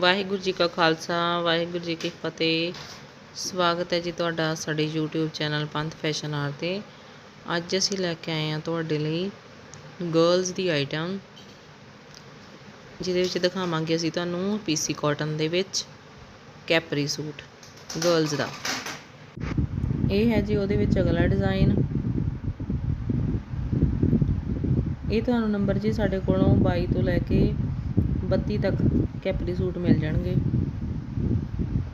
ਵਾਹਿਗੁਰੂ ਜੀ ਕਾ ਖਾਲਸਾ, ਵਾਹਿਗੁਰੂ ਜੀ ਕੀ ਫਤਿਹ। ਸਵਾਗਤ ਹੈ ਜੀ ਤੁਹਾਡਾ ਸਾਡੇ YouTube channel Panth fashion R ਤੇ। ਅੱਜ ਅਸੀਂ ਲੈ ਕੇ ਆਏ ਹਾਂ ਤੁਹਾਡੇ ਲਈ ਗਰਲਜ਼ ਦੀ ਆਈਟਮ ਜਿਹਦੇ ਵਿੱਚ ਦਿਖਾਵਾਂਗੇ ਅਸੀਂ ਤੁਹਾਨੂੰ ਪੀਸੀ ਕਾਟਨ ਦੇ ਵਿੱਚ ਕੈਪਰੀ ਸੂਟ ਗਰਲਜ਼ ਦਾ। ਇਹ ਹੈ ਜੀ ਉਹਦੇ ਵਿੱਚ ਅਗਲਾ ਡਿਜ਼ਾਈਨ ਇਹ ਤੁਹਾਨੂੰ ਨੰਬਰ ਜੀ ਸਾਡੇ ਕੋਲੋਂ 22 ਤੋਂ ਲੈ ਕੇ 32 ਤੱਕ ਕੈਪਰੀ ਸੂਟ ਮਿਲ ਜਾਣਗੇ।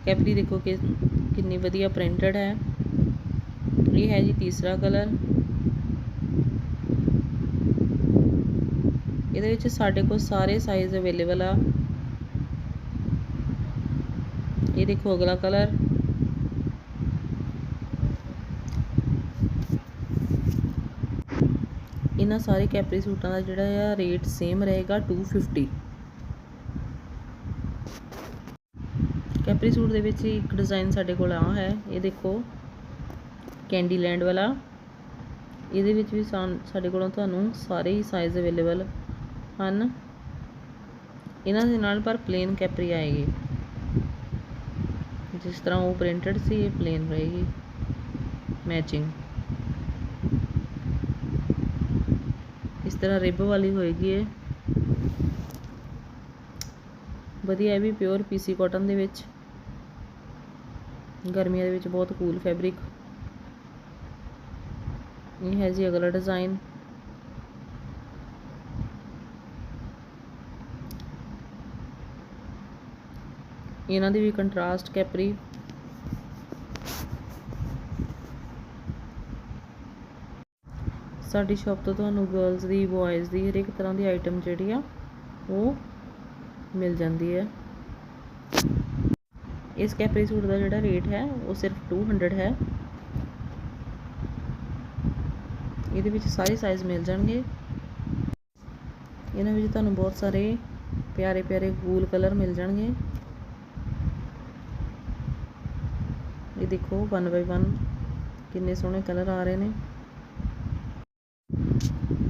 ਕੈਪਰੀ ਦੇਖੋ ਕਿ ਕਿੰਨੀ ਵਧੀਆ ਪ੍ਰਿੰਟਡ ਹੈ। ਇਹ ਹੈ ਜੀ ਤੀਸਰਾ ਕਲਰ। ਇਹਦੇ ਵਿੱਚ ਸਾਡੇ ਕੋਲ ਸਾਰੇ ਸਾਈਜ਼ ਅਵੇਲੇਬਲ ਆ। ਇਹ ਦੇਖੋ ਅਗਲਾ ਕਲਰ। ਇਹਨਾਂ ਸਾਰੇ ਕੈਪਰੀ ਸੂਟਾਂ ਦਾ ਜਿਹੜਾ ਆ ਰੇਟ ਸੇਮ ਰਹੇਗਾ 250 ਕੈਪਰੀ ਸੂਟ ਦੇ ਵਿੱਚ ਇੱਕ ਡਿਜ਼ਾਈਨ ਸਾਡੇ ਕੋਲ ਆ ਹੈ। ਇਹ ਦੇਖੋ ਕੈਂਡੀ ਲੈਂਡ ਵਾਲਾ। ਇਹਦੇ ਵਿੱਚ ਵੀ ਸਾਡੇ ਕੋਲੋਂ ਤੁਹਾਨੂੰ ਸਾਰੇ ਹੀ ਸਾਈਜ਼ ਅਵੇਲੇਬਲ ਹਨ। ਇਹਨਾਂ ਦੇ ਨਾਲ ਪਰ ਪਲੇਨ ਕੈਪਰੀ ਆਏਗੀ। ਜਿਸ ਤਰ੍ਹਾਂ ਉਹ ਪ੍ਰਿੰਟਡ ਸੀ, ਇਹ ਪਲੇਨ ਰਹੇਗੀ। ਮੈਚਿੰਗ ਇਸ ਤਰ੍ਹਾਂ ਰਿਬ ਵਾਲੀ ਹੋਏਗੀ ਇਹ। ਵਧੀਆ ਹੈ ਵੀ ਪਿਓਰ ਪੀਸੀ ਕਾਟਨ ਦੇ ਵਿੱਚ। ਗਰਮੀਆਂ ਦੇ ਵਿੱਚ ਬਹੁਤ ਕੂਲ ਫੈਬਰਿਕ ਇਹ ਹੈ ਜੀ ਅਗਲਾ ਡਿਜ਼ਾਈਨ ਇਹਨਾਂ ਦੀ ਵੀ ਕੰਟਰਾਸਟ ਕੈਪਰੀ ਸਾਡੀ ਸ਼ਾਪ ਤੋਂ ਤੁਹਾਨੂੰ ਗਰਲਸ ਦੀ ਬॉयਜ਼ ਦੀ ਹਰ ਇੱਕ ਤਰ੍ਹਾਂ ਦੀ ਆਈਟਮ ਜਿਹੜੀ ਆ, ਉਹ ਮਿਲ ਜਾਂਦੀ ਹੈ। ਇਸ ਕੈਪਰੀ ਸੂਟ ਦਾ ਜਿਹੜਾ ਰੇਟ ਹੈ, ਉਹ ਸਿਰਫ 200 ਹੈ। ਇਹਦੇ ਵਿੱਚ ਸਾਰੇ ਸਾਈਜ਼ ਮਿਲ ਜਾਣਗੇ। ਇਹਨਾਂ ਵਿੱਚ ਤੁਹਾਨੂੰ ਬਹੁਤ ਸਾਰੇ ਪਿਆਰੇ ਪਿਆਰੇ ਗੂਲ ਕਲਰ ਮਿਲ ਜਾਣਗੇ। ਇਹ ਦੇਖੋ 1 ਬਾਈ 1 ਕਿੰਨੇ ਸੋਹਣੇ ਕਲਰ ਆ ਰਹੇ ਨੇ।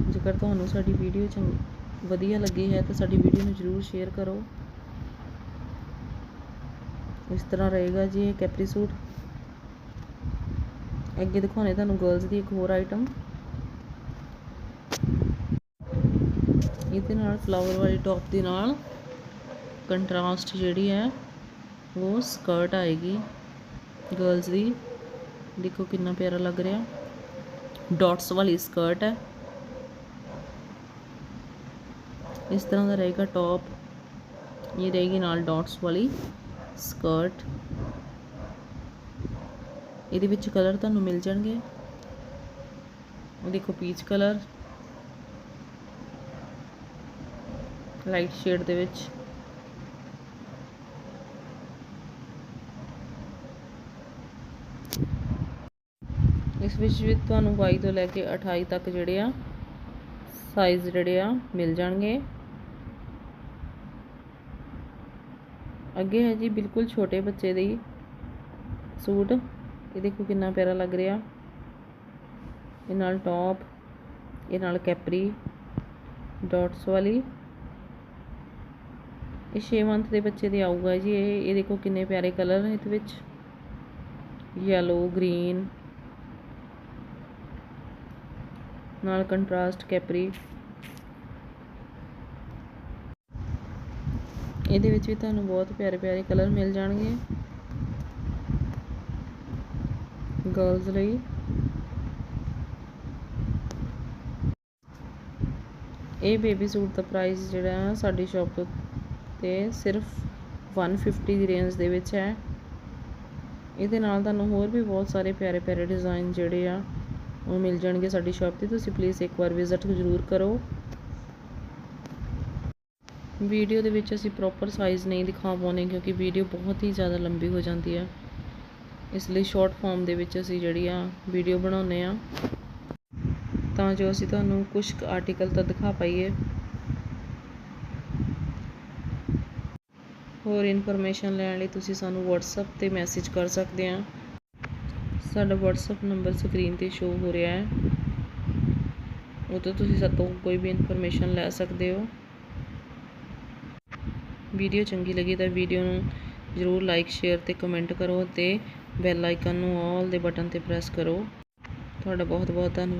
ਜੇਕਰ ਤੁਹਾਨੂੰ ਸਾਡੀ ਵੀਡੀਓ ਚੰਗੀ, ਵਧੀਆ ਲੱਗੀ ਹੈ ਤਾਂ ਸਾਡੀ ਵੀਡੀਓ ਨੂੰ ਜਰੂਰ ਸ਼ੇਅਰ ਕਰੋ। ਇਸ ਤਰ੍ਹਾਂ ਰਹੇਗਾ ਜੀ ਇਹ ਕੈਪਰੀ ਸੂਟ ਅੱਗੇ ਦਿਖਾਉਣੇ ਤੁਹਾਨੂੰ ਗਰਲਸ ਦੀ ਇੱਕ ਹੋਰ ਆਈਟਮ ਇਹਦੇ ਨਾਲ ਫਲਾਵਰ ਵਾਲੀ ਟੌਪ ਦੇ ਨਾਲ ਕੰਟਰਾਸਟ ਜਿਹੜੀ ਹੈ, ਉਹ ਸਕਰਟ ਆਏਗੀ ਗਰਲਸ ਦੀ। ਦੇਖੋ ਕਿੰਨਾ ਪਿਆਰਾ ਲੱਗ ਰਿਹਾ। ਡਾਟਸ ਵਾਲੀ ਸਕਰਟ ਹੈ। ਇਸ ਤਰ੍ਹਾਂ ਦਾ ਰਹੇਗਾ ਟੌਪ ਇਹ ਰਹੇਗੀ ਨਾਲ ਡਾਟਸ ਵਾਲੀ। ਸਕਰਟ। ਇਹਦੇ ਵਿੱਚ ਕਲਰ ਤੁਹਾਨੂੰ ਮਿਲ ਜਾਣਗੇ। ਉਹ ਦੇਖੋ ਪੀਚ ਕਲਰ। ਲਾਈਟ ਸ਼ੇਡ ਦੇ ਵਿੱਚ। ਇਸ ਵਿੱਚ ਵੀ ਤੁਹਾਨੂੰ 22 ਤੋਂ ਲੈ ਕੇ 28 ਤੱਕ ਜਿਹੜੇ ਆ ਸਾਈਜ਼ ਜਿਹੜੇ ਆ, ਮਿਲ ਜਾਣਗੇ। ਅੱਗੇ ਹੈ ਜੀ ਬਿਲਕੁਲ ਛੋਟੇ ਬੱਚੇ ਦੀ ਸੂਟ। ਇਹ ਦੇਖੋ ਕਿੰਨਾ ਪਿਆਰਾ ਲੱਗ ਰਿਹਾ। ਇਹ ਨਾਲ ਟੌਪ, ਇਹ ਨਾਲ ਕੈਪਰੀ, ਡਾਟਸ ਵਾਲੀ। ਇਹ 6 ਮੰਥ ਦੇ ਬੱਚੇ ਦੇ ਆਊਗਾ ਜੀ ਇਹ। ਇਹ ਦੇਖੋ ਕਿੰਨੇ ਪਿਆਰੇ ਕਲਰ ਇਹਦੇ ਵਿੱਚ। ਯੈਲੋ ਗ੍ਰੀਨ ਨਾਲ ਕੰਟਰਾਸਟ ਕੈਪਰੀ। ਇਹਦੇ ਵਿੱਚ ਵੀ ਤੁਹਾਨੂੰ ਬਹੁਤ ਪਿਆਰੇ ਪਿਆਰੇ ਕਲਰ ਮਿਲ ਜਾਣਗੇ। ਗਰਲਸ ਲਈ। ਇਹ ਬੇਬੀ ਸੂਟ ਦਾ ਪ੍ਰਾਈਸ ਜਿਹੜਾ ਹੈ ਸਾਡੀ ਸ਼ਾਪ ਤੇ ਸਿਰਫ 150 ਦੀ ਰੇਂਜ ਦੇ ਵਿੱਚ ਹੈ। ਇਹਦੇ ਨਾਲ ਤੁਹਾਨੂੰ ਹੋਰ ਵੀ ਬਹੁਤ ਸਾਰੇ ਪਿਆਰੇ ਪਿਆਰੇ ਡਿਜ਼ਾਈਨ ਜਿਹੜੇ ਆ, ਉਹ ਮਿਲ ਜਾਣਗੇ ਸਾਡੀ ਸ਼ਾਪ ਤੇ। ਤੁਸੀਂ ਪਲੀਜ਼ ਇੱਕ ਵਾਰ ਵਿਜ਼ਿਟ ਜ਼ਰੂਰ ਕਰੋ। ਵੀਡੀਓ ਦੇ ਵਿੱਚ ਅਸੀਂ ਪ੍ਰੋਪਰ ਸਾਈਜ਼ ਨਹੀਂ ਦਿਖਾ ਪਾਉਂਦੇ ਕਿਉਂਕਿ ਵੀਡੀਓ ਬਹੁਤ ਹੀ ਜ਼ਿਆਦਾ ਲੰਬੀ ਹੋ ਜਾਂਦੀ ਹੈ। ਇਸ ਲਈ ਸ਼ਾਰਟ ਫਾਰਮ ਦੇ ਵਿੱਚ ਅਸੀਂ ਜਿਹੜੀ ਆ ਵੀਡੀਓ ਬਣਾਉਂਦੇ ਆ ਤਾਂ ਜੋ ਅਸੀਂ ਤੁਹਾਨੂੰ ਕੁਝ ਆਰਟੀਕਲ ਤਾਂ ਦਿਖਾ ਪਾਈਏ। ਹੋਰ ਇਨਫੋਰਮੇਸ਼ਨ ਲੈਣ ਲਈ ਤੁਸੀਂ ਸਾਨੂੰ WhatsApp ਤੇ ਮੈਸੇਜ ਕਰ ਸਕਦੇ ਆ ਸਾਡਾ WhatsApp ਨੰਬਰ ਸਕਰੀਨ ਤੇ ਸ਼ੋ ਹੋ ਰਿਹਾ ਹੈ। ਉਹ ਤੋਂ ਤੁਸੀਂ ਸਾਤੋਂ ਕੋਈ ਵੀ ਇਨਫੋਰਮੇਸ਼ਨ ਲੈ ਸਕਦੇ ਹੋ। ਵੀਡੀਓ ਚੰਗੀ ਲੱਗੀ ਤਾਂ ਵੀਡੀਓ ਨੂੰ ਜ਼ਰੂਰ ਲਾਈਕ ਸ਼ੇਅਰ ਤੇ ਕਮੈਂਟ ਕਰੋ ਤੇ ਬੈਲ ਆਈਕਨ ਨੂੰ ਆਲ ਦੇ ਬਟਨ ਤੇ ਪ੍ਰੈਸ ਕਰੋ। ਤੁਹਾਡਾ ਬਹੁਤ ਬਹੁਤ ਧੰਨਵਾਦ।